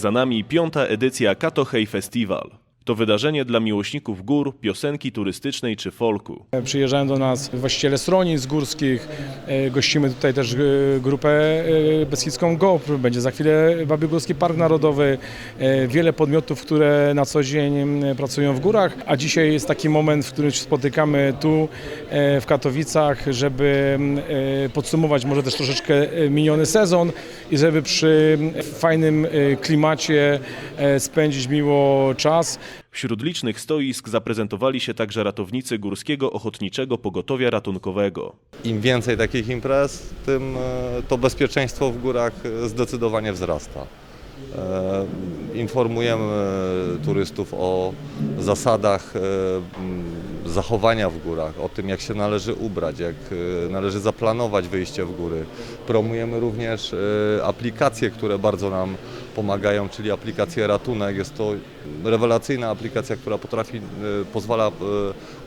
Za nami piąta edycja Katohej Festival. To wydarzenie dla miłośników gór, piosenki turystycznej czy folku. Przyjeżdżają do nas właściciele stronic górskich, e, gościmy tutaj też e, grupę e, Beskidzką GOPR, będzie za chwilę Babigórski Park Narodowy, wiele podmiotów, które na co dzień pracują w górach, a dzisiaj jest taki moment, w którym się spotykamy tu w Katowicach, żeby podsumować może też troszeczkę miniony sezon i żeby przy fajnym klimacie spędzić miło czas. Wśród licznych stoisk zaprezentowali się także ratownicy Górskiego Ochotniczego Pogotowia Ratunkowego. Im więcej takich imprez, tym e, to bezpieczeństwo w górach e, zdecydowanie wzrasta. E, Informujemy turystów o zasadach zachowania w górach, o tym jak się należy ubrać, jak e, należy zaplanować wyjście w góry. Promujemy również e, aplikacje, które bardzo nam pomagają, czyli aplikację Ratunek. Jest to rewelacyjna aplikacja, która potrafi, e, pozwala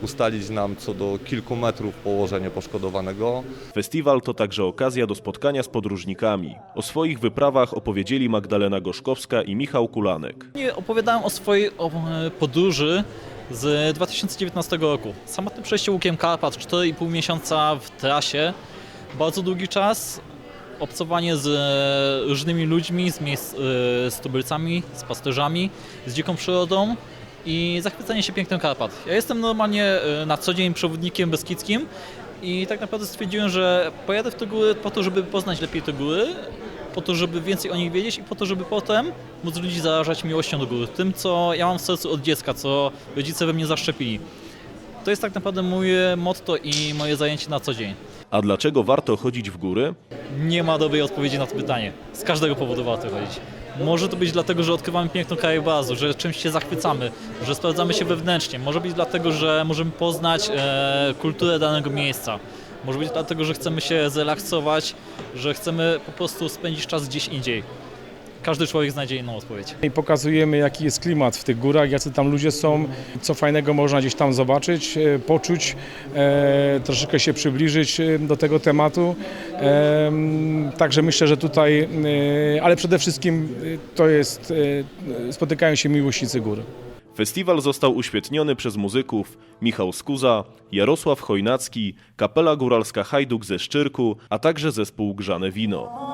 ustalić nam co do kilku metrów położenie poszkodowanego. Festiwal to także okazja do spotkania z podróżnikami. O swoich wyprawach opowiedzieli Magdalena Gorzkowska i Michał Kulanek. Opowiadałem o swojej podróży z 2019 roku. Samotne przejście łukiem Karpat, 4,5 miesiąca w trasie, bardzo długi czas, obcowanie z różnymi ludźmi, z, miejsc, e, z tubylcami, z pasterzami, z dziką przyrodą i zachwycanie się pięknem Karpat. Ja jestem normalnie e, na co dzień przewodnikiem beskidzkim i tak naprawdę stwierdziłem, że pojadę w te góry po to, żeby poznać lepiej te góry, po to, żeby więcej o nich wiedzieć i po to, żeby potem móc ludzi zarażać miłością do góry. Tym, co ja mam w sercu od dziecka, co rodzice we mnie zaszczepili. To jest tak naprawdę moje motto i moje zajęcie na co dzień. A dlaczego warto chodzić w góry? Nie ma dobrej odpowiedzi na to pytanie. Z każdego powodu warto chodzić. Może to być dlatego, że odkrywamy piękną krajobrazu, że czymś się zachwycamy, że sprawdzamy się wewnętrznie. Może być dlatego, że możemy poznać e, kulturę danego miejsca. Może być dlatego, że chcemy się zrelaksować, że chcemy po prostu spędzić czas gdzieś indziej. Każdy człowiek znajdzie inną odpowiedź. I pokazujemy, jaki jest klimat w tych górach, jacy tam ludzie są, co fajnego można gdzieś tam zobaczyć, e, poczuć, e, troszeczkę się przybliżyć e, do tego tematu. E, Także myślę, że tutaj, e, ale przede wszystkim e, to jest, e, spotykają się miłośnicy gór. Festiwal został uświetniony przez muzyków Michał Skuza, Jarosław Chojnacki, Kapela Góralska Hajduk ze Szczyrku, a także zespół Grzane Wino.